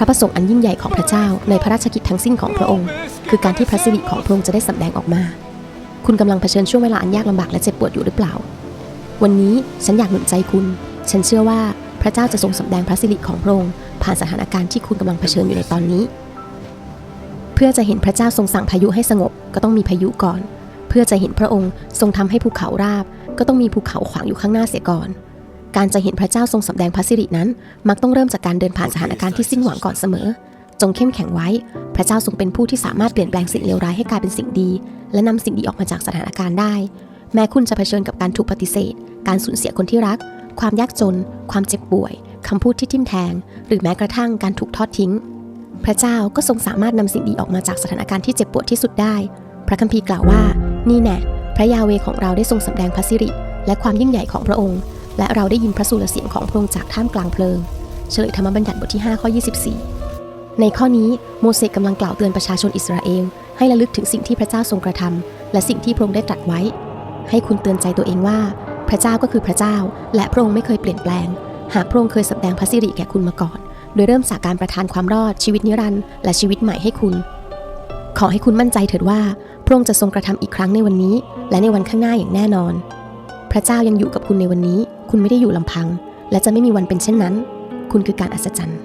พระประสงค์อันยิ่งใหญ่ของพระเจ้าในพระราชกิจทั้งสิ้นของพระองค์ คือการที่พระสิริของพระองค์จะได้สำแดงออกมา คุณกำลังเผชิญช่วงเวลาอันยากลำบากและเจ็บปวดอยู่หรือเปล่า วันนี้ฉันอยากหนุนใจคุณ ฉันเชื่อว่าพระเจ้าจะทรงสำแดงพระสิริของพระองค์ผ่านสถานการณ์ที่คุณกำลังเผชิญอยู่ในตอนนี้ เพื่อจะเห็นพระเจ้าทรงสั่งพายุให้สงบก็ต้องมีพายุก่อน เพื่อจะเห็นพระองค์ทรงทำให้ภูเขาราบ ก็ต้องมีภูเขาขวางอยู่ข้างหน้าเสียก่อน การจะเห็นพระเจ้าทรงสำแดงพระสิรินั้น มักต้องเริ่มจากการเดินผ่านสถานการณ์ที่สิ้นหวังก่อนเสมอ จงเข้มแข็งไว้ พระเจ้าทรงเป็นผู้ที่สามารถเปลี่ยนแปลงสิ่งเลวร้ายให้กลายเป็นสิ่งดี และนำสิ่งดีออกมาจากสถานการณ์ได้ แม้คุณจะเผชิญกับการถูกปฏิเสธ การสูญเสียคนที่รัก ความยากจน ความเจ็บป่วยคำพูดที่ทิ่มแทง หรือแม้กระทั่งการถูกทอดทิ้ง พระเจ้าก็ทรงสามารถนำสิ่งดีออกมาจากสถานการณ์ที่เจ็บปวดที่สุดได้ พระคัมภีร์กล่าวว่า นี่แน่พระยาเวของเราได้ทรงสำแดงพระสิริและความยิ่งใหญ่ของพระองค์ และเราได้ยินพระสุรเสียงของพระองค์จากท่ามกลางเพลิง เฉลยธรรมบัญญัติบทที่ 5 ข้อ 24 ในข้อนี้โมเสสกำลังกล่าวเตือนประชาชนอิสราเอล ให้ระลึกถึงสิ่งที่พระเจ้าทรงกระทำและสิ่งที่พระองค์ได้ตรัสไว้ ให้คุณเตือนใจตัวเองว่า พระเจ้าก็คือพระเจ้า และพระองค์ไม่เคยเปลี่ยนแปลง หากพระองค์เคยสำแดงพระสิริแก่คุณมาก่อน โดยเริ่มจากการประทานความรอดชีวิตนิรันดร์และชีวิตใหม่ให้คุณ ขอให้คุณมั่นใจเถิดว่าพระองค์จะทรงกระทำอีกครั้งในวันนี้ และในวันข้างหน้าอย่างแน่นอน พระเจ้ายังอยู่กับคุณในวันนี้ คุณไม่ได้อยู่ลำพัง และจะไม่มีวันเป็นเช่นนั้น คุณคือการอัศจรรย์